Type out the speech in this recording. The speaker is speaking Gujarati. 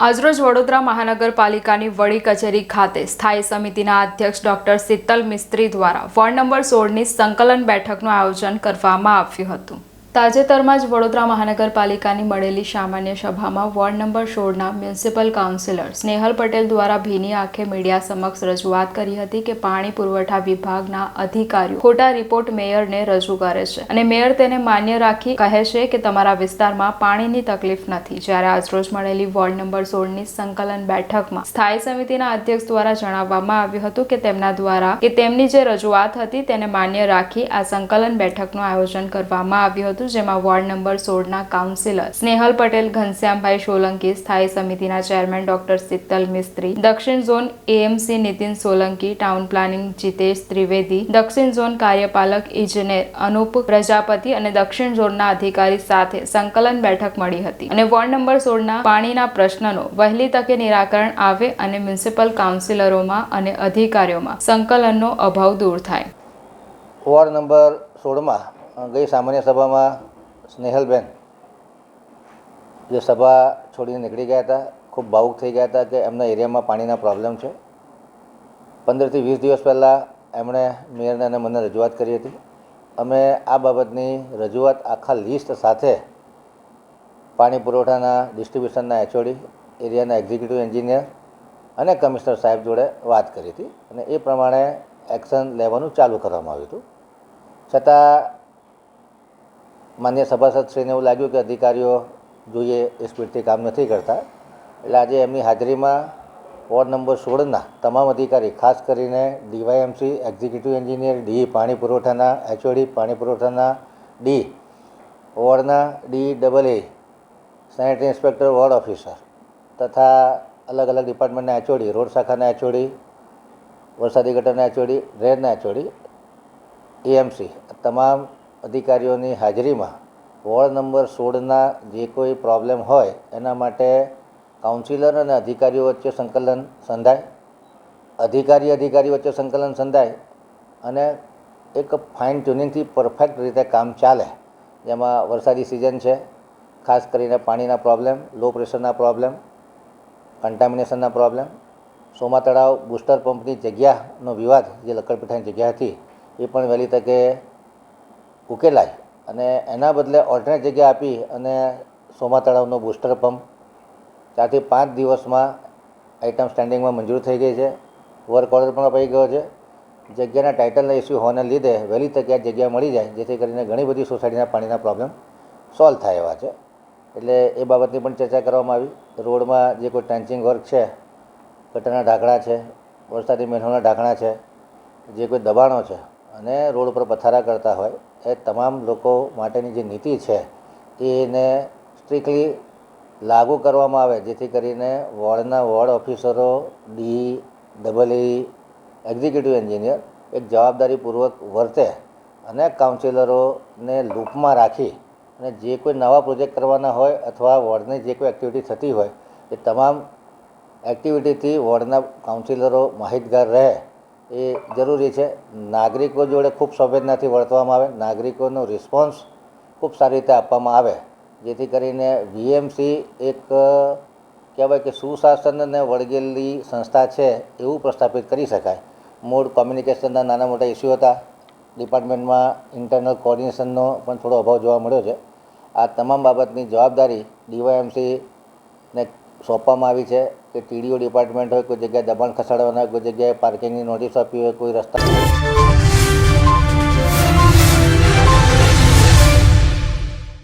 આજરોજ વડોદરા મહાનગરપાલિકાની વડી કચેરી ખાતે સ્થાયી સમિતિના અધ્યક્ષ ડોક્ટર શીતલ મિસ્ત્રી દ્વારા વોર્ડ નંબર સોળની સંકલન બેઠકનું આયોજન કરવામાં આવ્યું હતું. તાજેતરમાં જ વડોદરા મહાનગરપાલિકાની મળેલી સામાન્ય સભામાં વોર્ડ નંબર સોળના મ્યુનિસિપલ કાઉન્સિલર સ્નેહલ પટેલ દ્વારા ભીની આંખે મીડિયા સમક્ષ રજૂઆત કરી હતી કે પાણી પુરવઠા વિભાગના અધિકારીઓ ખોટા રિપોર્ટ મેયરને રજૂ કરે છે અને મેયર તેને માન્ય રાખી કહે છે કે તમારા વિસ્તારમાં પાણીની તકલીફ નથી. જ્યારે આજરોજ મળેલી વોર્ડ નંબર સોળની સંકલન બેઠકમાં સ્થાયી સમિતિના અધ્યક્ષ દ્વારા જણાવવામાં આવ્યું હતું કે તેમના દ્વારા કે તેમની જે રજૂઆત હતી તેને માન્ય રાખી આ સંકલન બેઠકનું આયોજન કરવામાં આવ્યું હતું. જેમાં વોર્ડ નંબર સોળના કાઉન્સિલર સ્નેહલ પટેલ, ઘનશ્યામભાઈ સોલંકી, સ્થાયી સમિતિના ચેરમેન ડોક્ટર શીતલ મિસ્ત્રી, દક્ષિણ zone AMC Nitin Solanki, town planning Jitesh Trivedi, દક્ષિણ ઝોન કાર્યપાલક ઇજનેર અનુપ પ્રજાપતિ અને દક્ષિણ ઝોનના અધિકારી સાથે સંકલન બેઠક મળી હતી. અને વોર્ડ નંબર સોળના પાણીના પ્રશ્નનો વહેલી તકે નિરાકરણ આવે અને મ્યુનિસિપલ કાઉન્સિલરોમાં અને અધિકારીઓમાં સંકલનનો અભાવ દૂર થાય. વોર્ડ નંબર સોળમાં ગઈ સામાન્ય સભામાં સ્નેહલબેન, જે સભા છોડીને નીકળી ગયા હતા, ખૂબ ભાવુક થઈ ગયા હતા કે એમના એરિયામાં પાણીના પ્રોબ્લેમ છે. પંદરથી વીસ દિવસ પહેલાં એમણે મેયરને અને મને રજૂઆત કરી હતી. અમે આ બાબતની રજૂઆત આખા લિસ્ટ સાથે પાણી પુરવઠાના ડિસ્ટ્રીબ્યુશનના એચઓડી, એરિયાના એક્ઝિક્યુટિવ એન્જિનિયર અને કમિશનર સાહેબ જોડે વાત કરી હતી અને એ પ્રમાણે એક્શન લેવાનું ચાલુ કરવામાં આવ્યું હતું. છતાં માન્ય સભાસદશ્રીને એવું લાગ્યું કે અધિકારીઓ જોઈએ એ સ્પીડથી કામ નથી કરતા. એટલે આજે એમની હાજરીમાં વોર્ડ નંબર સોળના તમામ અધિકારી, ખાસ કરીને ડીવાયએમસી, એક્ઝિક્યુટિવ એન્જિનિયર, ડી પાણી પુરવઠાના, એચઓડી પાણી પુરવઠાના, D વોર્ડના, D double A, sanitary inspector, ward officer તથા અલગ અલગ ડિપાર્ટમેન્ટના એચઓડી, રોડ શાખાના એચઓડી, વરસાદી ગટરના એચઓડી, ડ્રેનના એચઓડી, એએમસી તમામ અધિકારીઓની હાજરીમાં વોર્ડ નંબર સોળના જે કોઈ પ્રોબ્લેમ હોય, એના માટે કાઉન્સિલર અને અધિકારીઓ વચ્ચે સંકલન સંધાય. અધિકારી અધિકારી વચ્ચે સંકલન સંધાય અને એક ફાઇન ટ્યુનિંગથી પરફેક્ટ રીતે કામ ચાલે. જેમાં વરસાદી સિઝન છે, ખાસ કરીને પાણીના પ્રોબ્લેમ લો પ્રેશરના પ્રોબ્લેમ કન્ટામિનેશનના પ્રોબ્લેમ સોમા તળાવ બુસ્ટર પંપની જગ્યાનો વિવાદ, જે લક્કડપીઠાની જગ્યા હતી, એ પણ વહેલી તકે ઉકેલાય. અને એના બદલે ઓલ્ટરનેટ જગ્યા આપી અને સોમા તળાવનો બુસ્ટર પંપ ચારથી પાંચ દિવસમાં આઇટમ સ્ટેન્ડિંગમાં મંજૂર થઈ ગઈ છે. વર્ક ઓર્ડર પણ અપાઈ ગયો છે. જગ્યાના ટાઇટલના ઇસ્યુ હોવાને લીધે વહેલી તકે આ જગ્યા મળી જાય, જેથી કરીને ઘણી બધી સોસાયટીના પાણીના પ્રોબ્લેમ સોલ્વ થાય એવા છે. એટલે એ બાબતની પણ ચર્ચા કરવામાં આવી. રોડમાં જે કોઈ ટ્રેન્ચિંગ વર્ક છે, ગટરના ઢાંકણા છે, વરસાદી મેનહોલના ઢાંકણા છે, જે કોઈ દબાણો છે અને રોડ ઉપર પથારા કરતા હોય, એ તમામ લોકો માટેની જે નીતિ છે, એને સ્ટ્રિકલી લાગુ કરવામાં આવે, જેથી કરીને વોર્ડના ward ઓફિસરો, D double E, executive engineer એક જવાબદારીપૂર્વક વર્તે અને કાઉન્સિલરોને લૂપમાં રાખી અને જે કોઈ નવા પ્રોજેક્ટ કરવાના હોય અથવા વોર્ડની જે કોઈ એક્ટિવિટી થતી હોય, એ તમામ એક્ટિવિટીથી વોર્ડના કાઉન્સિલરો માહિતગાર રહે. એ જરૂરી છે. નાગરિકો જોડે ખૂબ સંવેદનાથી વર્તવામાં આવે. નાગરિકોનો રિસ્પોન્સ ખૂબ સારી રીતે આપવામાં આવે. જેથી કરીને વીએમસી એક, કહેવાય કે સુશાસન અને વળગેલી સંસ્થા છે એવું પ્રસ્થાપિત કરી શકાય. મૂળ કોમ્યુનિકેશનના નાના મોટા ઇસ્યુ હતા. ડિપાર્ટમેન્ટમાં ઇન્ટરનલ કોર્ડિનેશનનો પણ થોડો અભાવ જોવા મળ્યો છે. આ તમામ બાબતની જવાબદારી ડીવાયએમસીને સોંપવામાં આવી છે કે ટીડીઓ ડિપાર્ટમેન્ટ હોય, કોઈ જગ્યાએ દબાણ ખસાડવાના હોય, કોઈ જગ્યાએ પાર્કિંગની નોટિસ આપી હોય, કોઈ રસ્તા